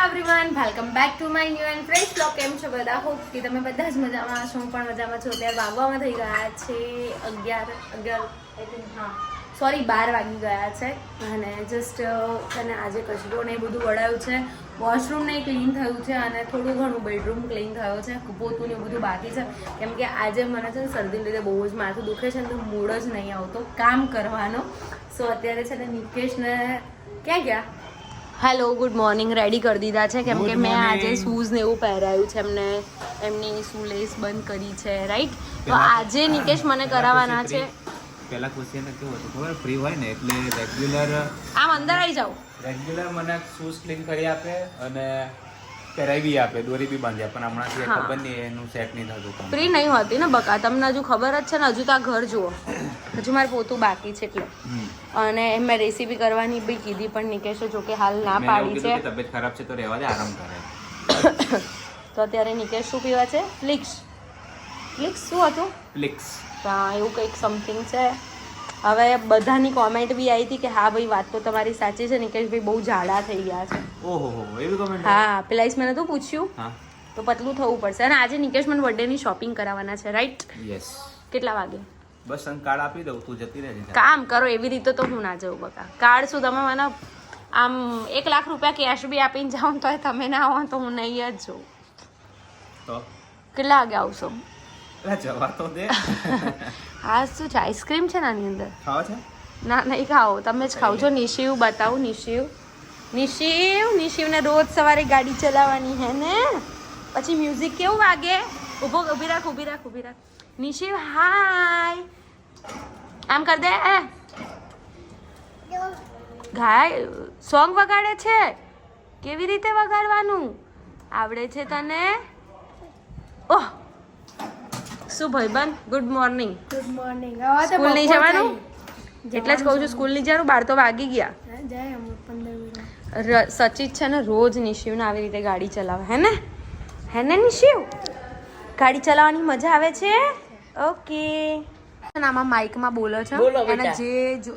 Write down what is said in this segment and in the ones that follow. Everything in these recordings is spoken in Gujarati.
Everyone welcome back to my new and fresh blog કેમ છો બધા? હોપ કે તમે બધા જ મજામાં છો. પણ મજામાં છું. અત્યારે વાગવામાં થઈ ગયા છે અગિયાર અગિયાર આઈ થિંક હા. સોરી બાર વાગી ગયા છે. અને જસ્ટ અને આજે કચરો ને બધું વળાયું છે. વોશરૂમ ને ક્લીન થયું છે અને થોડું ઘણું બેડરૂમ ક્લીન થયો છે. પોતું ને બધું બાકી છે. કેમ કે આજે મને છે ને શરદી લીધે બહુ જ માથું દુખે છે તો મૂડ જ નહીં આવતો કામ કરવાનો. સો અત્યારે છે ને નિકેશને ક્યાં ગયા? હેલો ગુડ મોર્નિંગ રેડી કરી દીધા છે? કેમ કે મેં આજે શૂઝ ને એવું પહેરાયું છે. એમને એમની શૂલેસ બંધ કરી છે રાઈટ તો આજે નિકેશ મને કરાવવાના છે. પેલા ખુશીને કેવું હતું ખબર? ફ્રી હોય ને એટલે રેગ્યુલર આમ અંદર આવી જાઓ. રેગ્યુલર મને શૂઝ ક્લીન કરી આપે અને પહેરાવી આપે દોરી બી બાંધી આપે. પણ હમણાંથી. ખબર નહીં એનું સેટ નહીં થતું ફ્રી નહીં હોતી ને બકા તમને હજુ ખબર જ છે ને હજુ તો આ ઘર જુઓ. હજુ મારે પોતું બાકી છે એટલે. અને એમ મેં રેસીપી કરવાની બી કીધી પણ નિકેશે જો કે હાલ ના પાડી છે. તબિયત ખરાબ છે તો રહેવા દે આરામ કરે. તો અત્યારે નિકેશ શું પીવા છે? ફ્લિક્સ. ફ્લિક્સ શું હતું? ફ્લિક્સ. હા એવું કંઈક સમથિંગ છે. હવે બધાની કોમેન્ટ બી આવી હતી કે હા ભાઈ વાત તો તમારી સાચી છે. નિકેશભાઈ બહુ જાડા થઈ ગયા છે. ઓહો એવી કોમેન્ટ હા પેલા મને તો પૂછ્યું? હા. તો પતલું થવું પડશે. અને આજે નિકેશ મને બર્થડેની શોપિંગ કરાવવાના છે રાઈટ યસ કેટલા વાગે? બસ તને કાર્ડ આપી દઉં તું જતી રહેજે કામ કરો એવી રીતે તો હું ના જઉં બકા. કાર્ડ શું તમે મને આમ એક લાખ રૂપિયા કેશ બી આપીને જાઓ તો તમે ના આવો તો હું નહીં જ જોઉં. તો? કેટલા વાગે આવશો? જવા તો દે. હા શું છે? આઈસ્ક્રીમ છે ને આની અંદર? ખાવા છે? ના નહીં ખાઓ. તમે જ ખાવ. છો નિશિવ બતાવું નિશિવ. નિશિવ નિશિવને રોજ સવારે ગાડી ચલાવવાની હે ને? પછી મ્યુઝિક કેવું વાગે? ઊભો ઊભી રાખ ઊભી રાખ ઊભી રાખ. નિશિવ હાય. આમ કર દે એ ગાય સોંગ વગાડે છે. કેવી રીતે વગાડવાનું? આવડે છે તને? ઓહ. શું ભાઈબંધ good morning good morning school નહીં જવાનું? એટલે જ કહું છું સ્કૂલ નહીં જવાનું? બાર તો વાગી ગયા. સચિત છે ને રોજ નિશિવને આવી રીતે ગાડી ચલાવે. હે ને? હે ને નિશિવ? ગાડી ચલાવવાની મજા આવે છે? ઓકે. આમાં માઇકમાં બોલો છો? અને જે જો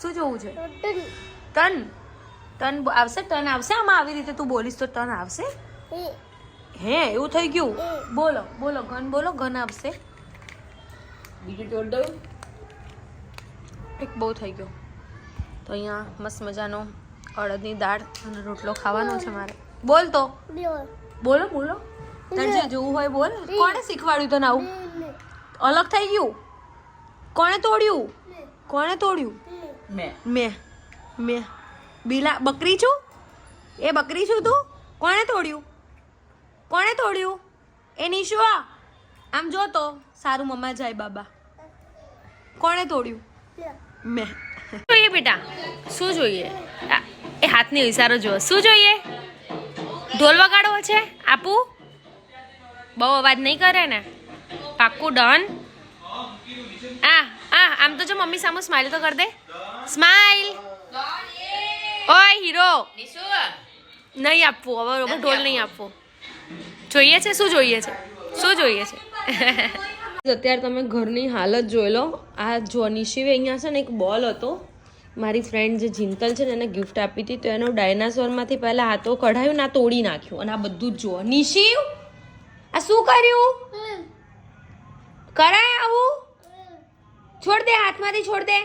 શું જોવું છે? તન તન આવશે? તન આવશે? આમાં આવી રીતે તું બોલીશ તો તન આવશે? હે. એવું થઈ ગયું? બોલો બોલો ઘન બોલો ઘન આવશે. એક બહુ થઈ ગયો. તો અહીંયા મસ્ત મજાનો અડદની દાળ અને રોટલો ખાવાનો છે મારે. બોલ તો. બોલો બોલો. તારે જે જોવું હોય બોલ. કોણે શીખવાડ્યું તને આવું? અલગ થઈ ગયું? કોણે તોડ્યું? કોણે તોડ્યું? મેં. મેં. બિલા બકરી છું? એ બકરી છું તું? કોણે તોડ્યું? કોણે તોડ્યું? એ નિશુ આ. આમ જો તો સારું મમ્મા જાય બાબા. કોણે તોડ્યું? મેં. જોઈએ બેટા શું જોઈએ? એ હાથની ઇશારો જો શું જોઈએ? ઢોલ વગાડવો છે? આપું? બહુ અવાજ નહીં કરે ને? પાક્કું ડન? આ આ આમ તો જો મમ્મી સામું સ્માઈલ તો કર દે. સ્માઈલ ઓય હીરો! નહીં આપવું હવે ઢોલ નહીં આપવું. જોઈએ છે? શું જોઈએ છે? શું જોઈએ છે? અત્યારે તમે ઘરની હાલત જોઈ લો. આ જો નિશિવે અહીંયા છે ને એક બોલ હતો. મારી ફ્રેન્ડ જે જિંતલ છે ને એને ગિફ્ટ આપી હતી તો એનો ડાયનાસોરમાંથી પહેલાં હાથો કઢાયું ના તોડી નાખ્યું. અને આ બધું જ જુઓ. નિશિવ! આ શું કર્યું? કરાય આવું? છોડ દે હાથમાંથી છોડ દે.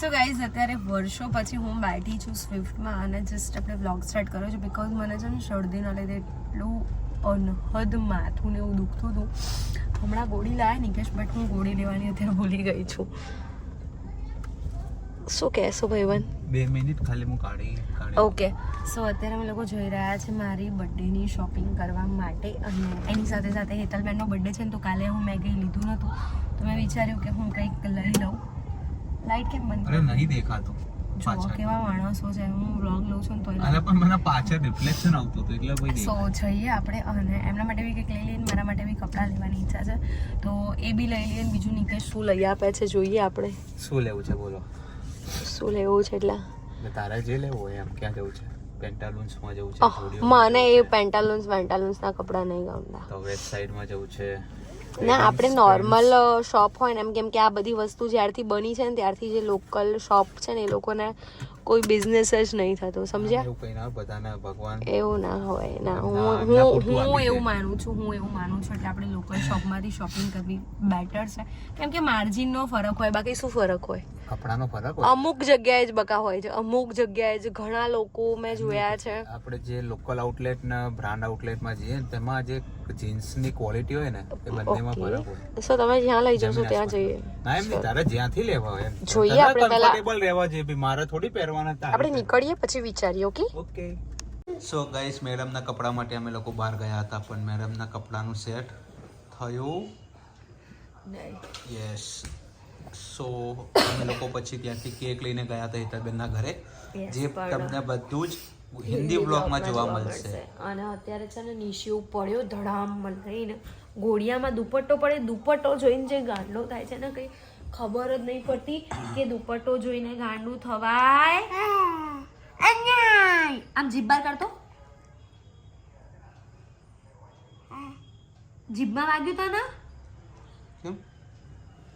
સો ગાઈઝ અત્યારે વર્ષો પછી હું બેઠી છું સ્વિફ્ટમાં અને જસ્ટ આપણે વ્લોગ સ્ટાર્ટ કર્યો છે બિકોઝ મને છે ને શરદીના લીધે એટલું અનહદ માથું ને એવું દુખતું હતું. હમણાં ગોળી લાવે નિકેશ બટ હું ગોળી લેવાની અત્યારે ભૂલી ગઈ છું. શું કહેશો ભાઈબંધ? બે મિનિટ ખાલી હું કાઢી ઓકે સો અત્યારે અમે લોકો જોઈ રહ્યા છે મારી બર્થડેની શોપિંગ કરવા માટે અને એની સાથે સાથે હેતલબેનનો બર્થડે છે ને તો કાલે હું મેં કંઈ લીધું નહોતું. તો મેં વિચાર્યું કે હું કંઈક લઈ લઉં. લાઈટ કેમ બંધ અરે નહીં દેખાતું. જુઓ કેવા માણસો છે. હું વ્લોગ લઉં છું તો અરે પણ મને પાછળ રિફ્લેક્શન આવતું હતું એટલે ભાઈ સો જઈએ આપણે અને એમના માટે બી કંઈક લઈ લઈએ મારા માટે બી કપડાં લેવાની ઈચ્છા છે. તો એ બી લઈ લઈએ બીજું નિકેશ શું લઈ આપે છે જોઈએ આપણે. શું લેવું છે બોલો. શું લેવું છે એટલે? તારે જે લેવું હોય એમ ક્યાં જવું છે? પેન્ટાલુન્સમાં જવું છે મને એ પેન્ટાલુન્સ વેન્ટાલુન્સના કપડાં નહીં ગમતા. તો સાઈડમાં જવું છે ના આપણે નોર્મલ શોપ હોય ને એમ કેમ કે આ બધી વસ્તુ જ્યારથી બની છે ને ત્યારથી જે લોકલ શોપ છે ને એ લોકોને કોઈ બિઝનેસ જ નહીં થતો સમજ્યા? એવું કઈ ના બધાને ભગવાન. એવું ના હોય ના ના, હું હું હું એવું માનું છું હું એવું માનું છું એટલે આપણે લોકલ શોપમાંથી શોપિંગ કરવી બેટર છે. કેમ કે માર્જિનનો ફરક હોય બાકી શું ફરક હોય? કપડાનો ફરક હોય. અમુક જગ્યાએ જ બકા હોય છે. અમુક જગ્યાએ જ ઘણા લોકો મેં જોયા છે. આપણે જે લોકલ આઉટલેટ ને બ્રાન્ડ આઉટલેટમાં જઈએ ને તેમાં જે જીન્સની ક્વોલિટી હોય ને એ બંનેમાં ફરક હોય. સો તમે જ્યાં લઈ જશો ત્યાં જઈએ. ના એમ નહીં તારે જ્યાંથી લેવા હોય જોઈએ આપણે પહેલા- કમ્ફર્ટેબલ રહેવા જોઈએ ભઈ મારે થોડી પહેરવાના હતા. આપણે નીકળીએ પછી વિચારીએ ઓકે ઓકે સો ગાઈસ મેડમના કપડા માટે અમે લોકો બહાર ગયા હતા પણ મેડમના કપડાનું સેટ થયું. યસ સો અમે લોકો પછી ત્યાંથી કેક લઈને ગયા હતા હિતલબેનના ઘરે. જે તમને બધું જ હિન્દી બ્લોગમાં જોવા મળશે. અને અત્યારે છે ને નિશિયો પડ્યો ધડામ રહીને ગોળિયામાં દુપટ્ટો પડે દુપટ્ટો જોઈને જે ગાંડલો થાય છે ને કઈ ખબર જ નહીં પડતી કે દુપટ્ટો જોઈને ગાંડું થવાય. આમ જીભ બાર કાઢતો? જીભમાં વાગ્યું તા કેમ?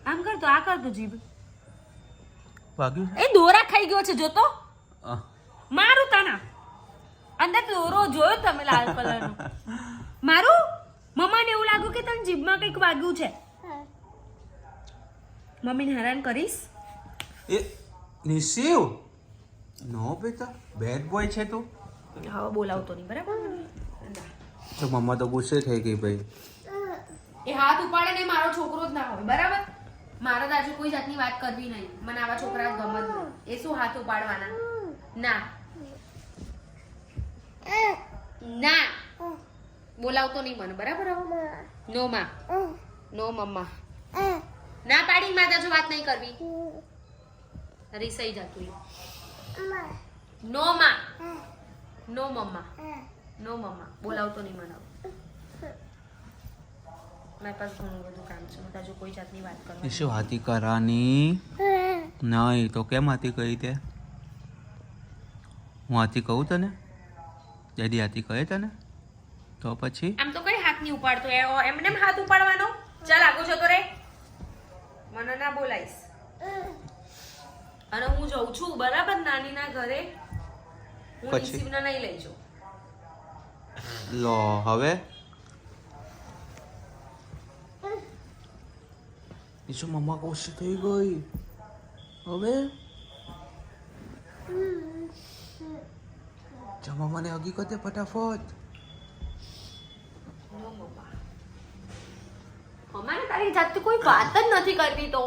આમ કરતો આ કરતો જીભ. વાગ્યું એ દોરા ખાઈ ગયો છે જોતો? મારું તાના. અંદર દોરો જોયો તમે લાલ કલરનો. મારું? મમ્માને એવું લાગ્યું કે તને જીભમાં કંઈક વાગ્યું છે. મમ્મીને હેરાન કરીશ? એ નિશિવ? નો બેટા બેડ બોય છે તું. હવે બોલાવતો નહીં બરાબર? તો મમ્મા તો ગુસ્સે થઈ ગઈ ભાઈ. એ હાથ ઉપાડે ને મારો છોકરો જ ના હોય બરાબર? મારે દાજુ કોઈ જાતની વાત કરવી નહીં. મને આવા છોકરા ગમત એ શું હાથ ઉપાડવાના? ના. ના. બોલાવતો નહીં મને, બરાબર નો, માં. No, mamma. ના પાડી, મારે દાજુ વાત નહીં કરવી. રીસાઈ જતું નો, માં. No, mamma. No, mamma. બોલાવતો નહીં મને. મારી પાસે ઘણું બધું કામ છે. તાજો કોઈ જાતની વાત કરવા નિશિવ હાથી કરાની? નહીં તો કેમ હાથી કહી તે? હું હાથી કહું તને? દેદી હાથી કહે તને? તો પછી? આમ તો કઈ હાથ નહીં ઉપાડતો? એમ એમને એમ હાથ ઉપાડવાનો? ચાલ આગો જતો રે. મને ના બોલાઈશ અને હું જઉં છું બરાબર નાનીના ઘરે. હું પછી? નિશિવને નહીં લઈ જાઉં. લો હવે? ઈશુ મમ્મા ગુસ્સે થઈ ગઈ હવે જમા મને હગી કરતે ફટાફટ અમારે તારી જાતથી કોઈ વાત જ નથી કરતી તો.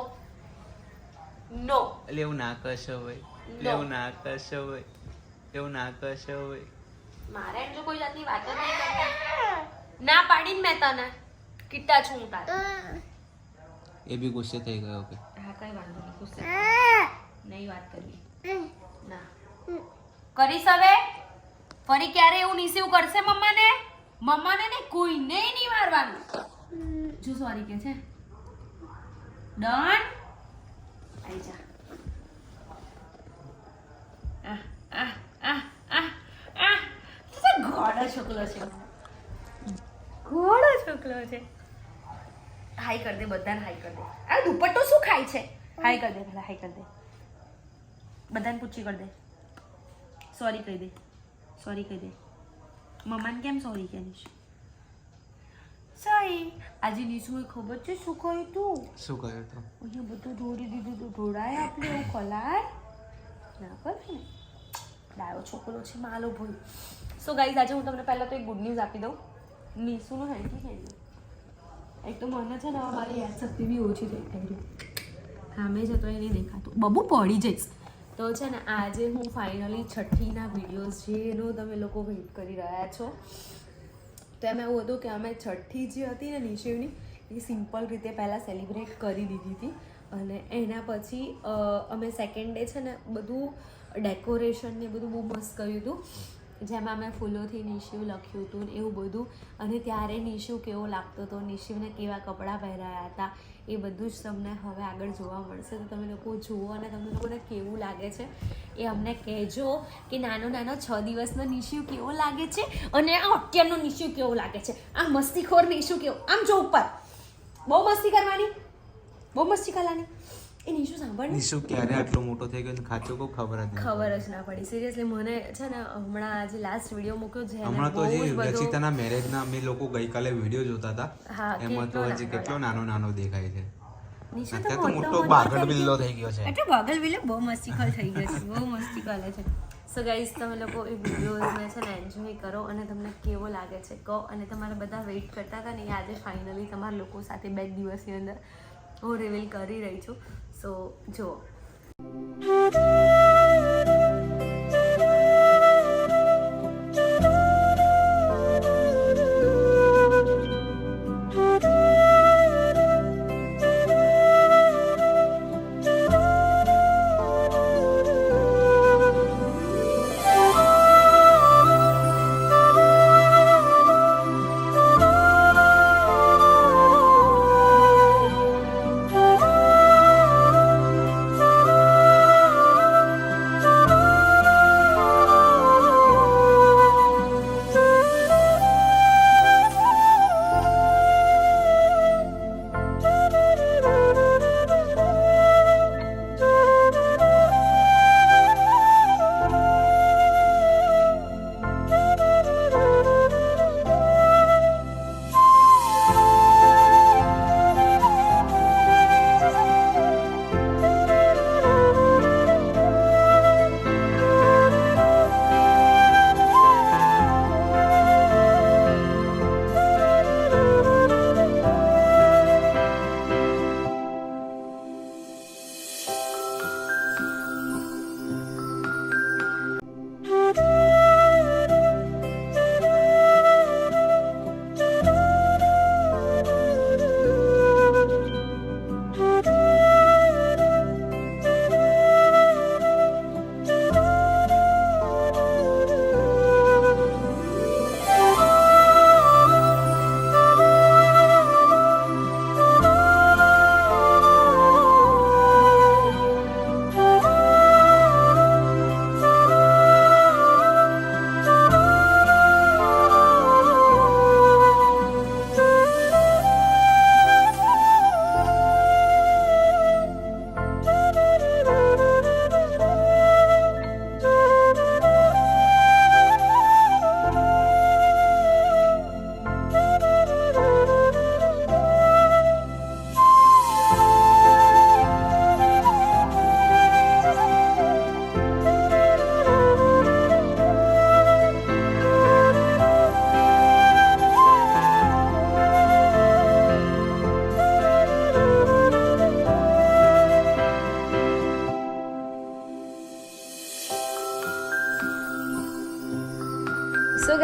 નો એટલે એવું ના કરશો ભાઈ. એટલે એવું ના કરશો ભાઈ. એવું ના કરશો ભાઈ. મારે જો કોઈ જાતની વાત જ નહીં કરવી. ના પાડીને મેં તને. કિટ્ટા છું હું તારે. એ બી ગુસ્સે થઈ ગયો કે. હા કઈ વાંધો નહીં ગુસ્સે નહીં વાત કરવી. ના. કરીશ હવે? ફરી ક્યારે એવું નિસીવ કરશે મમ્માને? મમ્માને ને કોઈને નહીં મારવાનું. જો સોરી કે છે. ડન આઈ જા. આહ, આહ, આહ, આહ, આહ. શું ઘોડો છોકલો છે? ઘોડો છોકલો છે. હાઈ કર દે બધાને હાઈ કર દે. આ દુપટ્ટો શું ખાય છે? હાઈ કર દે ભલા હાઈ કર દે. બધાને પૂછી કર દે. સોરી કહી દે. સોરી કહી દે. મમ્માને કેમ સોરી કે નીશ સોરી આજે નીશુએ ખબર છે શું કહ્યું તું? શું કહ્યું તું? અહીંયા બધું ઢોળી દીધું તું. ઢોળાય આપણે એવું ખોલાય? ના કરે ને? ડાયો છોકરો છે માલો ભૂલ સો ગાઈઝ આજે હું તમને પહેલાં તો એક ગુડ ન્યૂઝ આપી દઉં. નિશુનું હેન્કી થઈ ગયું એક તો મને છે ને મારી યાદશક્તિ બી ઓછી થઈ ગઈ સામે જતો એ નહીં દેખાતું. બબુ પડી જઈશ. તો છે ને આજે હું ફાઇનલી છઠ્ઠીના વિડીયોઝ જેનો તમે લોકો વેઇટ કરી રહ્યા છો, તો એમાં એવું હતું કે અમે છઠ્ઠી જે હતી ને નિશેવની, એ સિમ્પલ રીતે પહેલાં સેલિબ્રેટ કરી દીધી હતી. અને એના પછી અમે સેકન્ડ ડે છે ને બધું ડેકોરેશન ને બધું બહુ મસ્ત કર્યું હતું. જેમાં મેં ફૂલોથી નિશિવ લખ્યું હતું એવું બધું. અને ત્યારે નિશિવ કેવો લાગતો હતો? નિશિવને કેવા કપડાં પહેરાયા હતા? એ બધું જ તમને હવે આગળ જોવા મળશે. તો તમે લોકો જુઓ અને તમને લોકોને કેવું લાગે છે એ અમને કહેજો કે નાનો નાનો છ દિવસનો નિશિવ કેવો લાગે છે અને આ અત્યારનો નિશિવ કેવો લાગે છે? આ મસ્તીખોર નિશિવ કેવો? આમ જો ઉપર. બહુ મસ્તી કરવાની? બહુ મસ્તી કરવાની? એ નિશુ સાંભળ નિશુ ક્યારે આટલો મોટો થઈ ગયો ને ખાચો કો ખબર જ ખબર જ ના પડી. સિરિયસલી મને છે ને હમણાં આજે લાસ્ટ વીડિયો મૂક્યો છે હમણાં તો જે જ મેરેજ ના અમે લોકો ગઈકાલે વીડિયો જોતા હતા. એમાં તો કેટલો હજી નાનો કેટલો નાનો નાનો દેખાય છે. નિશુ તો મોટો બાગડ બિલ્લો થઈ ગયો છે. એટલે બાગલ વિલે બહુ મસ્તીકલ થઈ ગયો છે બહુ મસ્તી કરે છે. સો ગાઈઝ તમે લોકો એ વિડીયોઝને છે ને એન્જોય કરો અને તમને કેવો લાગે છે કહો. અને તમારા બધા વેઇટ કરતા હતા ને આજે ફાઇનલી તમારા લોકો સાથે બે દિવસની અંદર હું રિવીલ કરી રહી છું. સો જુઓ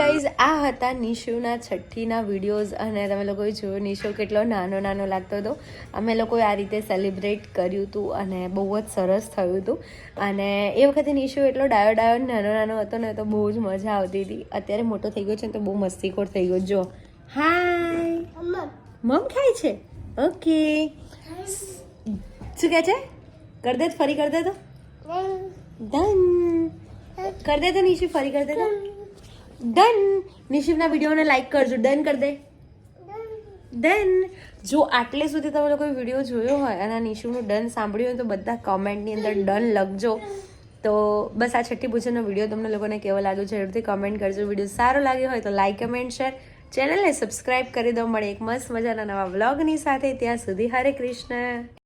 ગાઈઝ આ હતા નિશુના છઠ્ઠીના વિડીયોઝ અને તમે લોકોએ જોયો નિશો કેટલો નાનો નાનો લાગતો હતો. અમે લોકોએ આ રીતે સેલિબ્રેટ કર્યું હતું અને બહુ જ સરસ થયું હતું. અને એ વખતે નિશુ એટલો ડાયો ડાયો નાનો નાનો હતો ને તો બહુ જ મજા આવતી હતી. અત્યારે મોટો થઈ ગયો છે ને તો બહુ મસ્તીખોર થઈ ગયો. જો. હાય મમ ખાય છે? ઓકે શું કહે છે? કર દે ફરી કર દે તો. ડન કર દે તો નિશુ ફરી કર દે તો. ડન નિશિવના વિડીયોને લાઈક કરજો. ડન કરી દે. ડન જો આટલે સુધી તમે લોકોએ વીડિયો જોયો હોય અને નિશુનું ડન સાંભળ્યું હોય તો બધા કોમેન્ટની અંદર ડન લખજો. તો બસ આ છઠ્ઠી પૂજનનો વીડિયો તમને લોકોને કેવો લાગ્યો જરૂરથી કમેન્ટ કરજો. વીડિયો સારો લાગ્યો હોય તો લાઈક કમેન્ટ શેર ચેનલને સબસ્ક્રાઇબ કરી દો. મળે એક મસ્ત મજાના નવા વ્લોગની સાથે. ત્યાં સુધી હરે કૃષ્ણ.